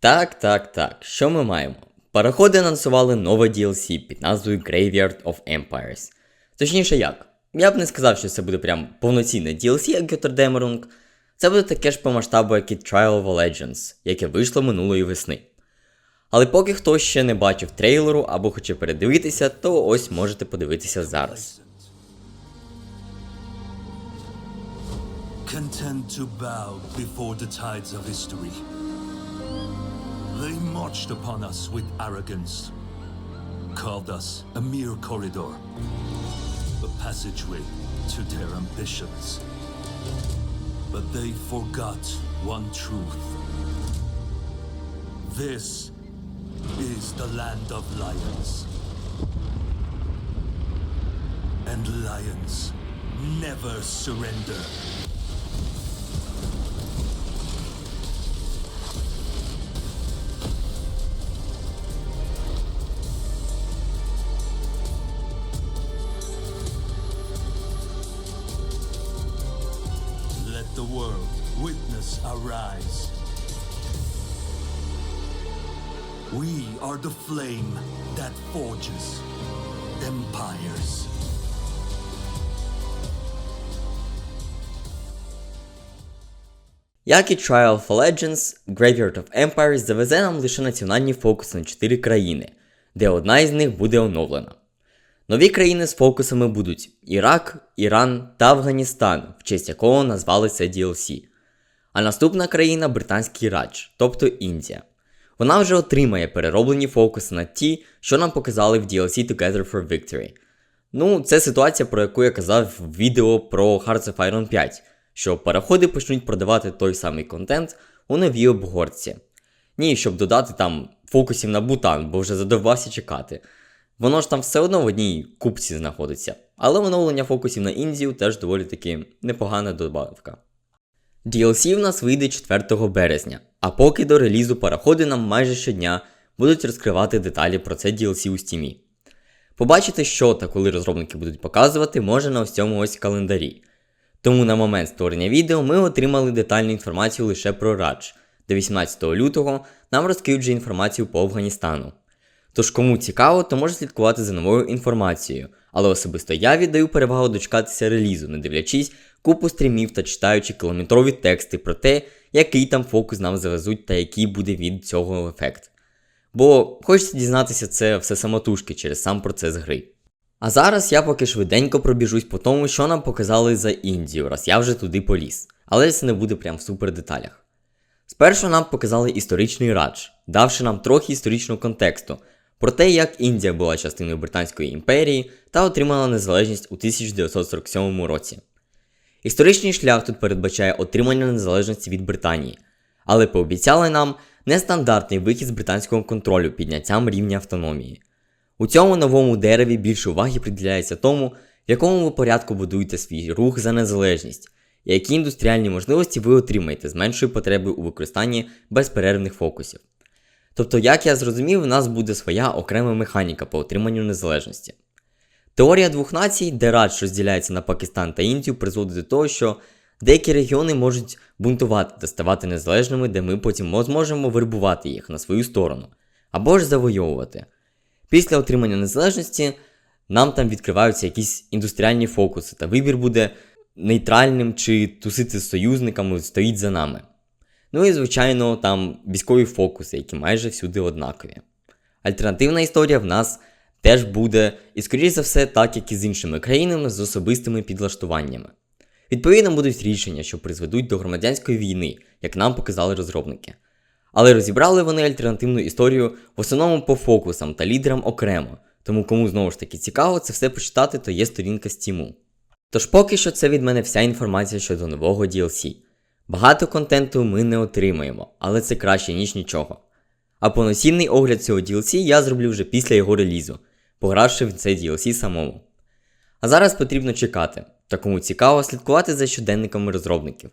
Так, так, так. Що ми маємо? Параходи анонсували нове DLC під назвою Graveyard of Empires. Точніше як? Я б не сказав, що це буде прям повноцінне DLC, як Götterdämmerung. Це буде таке ж по масштабу, як і Trial of Legends, яке вийшло минулої весни. Але поки хтось ще не бачив трейлеру або хоче передивитися, то ось можете подивитися зараз. content to bow before the tides of history. They marched upon us with arrogance, called us a mere corridor, a passageway to their ambitions. But they forgot one truth. This is the land of lions. And lions never surrender. The world witness our rise. We are the flame that forges empires. Як і Trial of Legends, Graveyard of Empires завезе нам лише національні фокуси на 4 країни, де одна із них буде оновлена. Нові країни з фокусами будуть Ірак, Іран та Афганістан, в честь якого назвали це DLC. А наступна країна британський Радж, тобто Індія. Вона вже отримає перероблені фокуси на ті, що нам показали в DLC Together for Victory. Ну, це ситуація, про яку я казав в відео про Hearts of Iron 5, що параходи почнуть продавати той самий контент у новій обгорці. Ні, щоб додати там фокусів на бутан, бо вже задовбався чекати. Воно ж там все одно в одній купці знаходиться. Але оновлення фокусів на Індію теж доволі таки непогана добавка. DLC в нас вийде 4 березня, а поки до релізу параходи нам майже щодня будуть розкривати деталі про це DLC у стімі. Побачити, що та коли розробники будуть показувати, може на ось цьому ось календарі. Тому на момент створення відео ми отримали детальну інформацію лише про Радж, де 18 лютого нам розкриють вже інформацію по Афганістану. Тож кому цікаво, то може слідкувати за новою інформацією, але особисто я віддаю перевагу дочекатися релізу, не дивлячись купу стрімів та читаючи кілометрові тексти про те, який там фокус нам завезуть та який буде від цього ефект. Бо хочеться дізнатися це все самотужки через сам процес гри. А зараз я поки швиденько пробіжусь по тому, що нам показали за Індію, раз я вже туди поліз. Але це не буде прям в супер деталях. Спершу нам показали історичний радж, давши нам трохи історичного контексту про те, як Індія була частиною Британської імперії та отримала незалежність у 1947 році. Історичний шлях тут передбачає отримання незалежності від Британії, але пообіцяли нам нестандартний вихід з британського контролю підняттям рівня автономії. У цьому новому дереві більше уваги приділяється тому, в якому ви порядку будуєте свій рух за незалежність, і які індустріальні можливості ви отримаєте з меншою потребою у використанні безперервних фокусів. Тобто, як я зрозумів, у нас буде своя окрема механіка по отриманню незалежності. Теорія двох націй, де Радж розділяється на Пакистан та Індію, призводить до того, що деякі регіони можуть бунтувати та ставати незалежними, де ми потім зможемо вербувати їх на свою сторону або ж завойовувати. Після отримання незалежності нам там відкриваються якісь індустріальні фокуси, та вибір буде нейтральним чи тусити з союзниками стоїть за нами. Ну і, звичайно, там військові фокуси, які майже всюди однакові. Альтернативна історія в нас теж буде, і, скоріш за все, так як і з іншими країнами з особистими підлаштуваннями. Відповідно, будуть рішення, що призведуть до громадянської війни, як нам показали розробники. Але розібрали вони альтернативну історію в основному по фокусам та лідерам окремо, тому кому знову ж таки цікаво це все почитати, то є сторінка Стіму. Тож поки що це від мене вся інформація щодо нового DLC. Багато контенту ми не отримаємо, але це краще, ніж нічого. А повноцінний огляд цього DLC я зроблю вже після його релізу, погравши в цей DLC самому. А зараз потрібно чекати, та кому цікаво слідкувати за щоденниками розробників,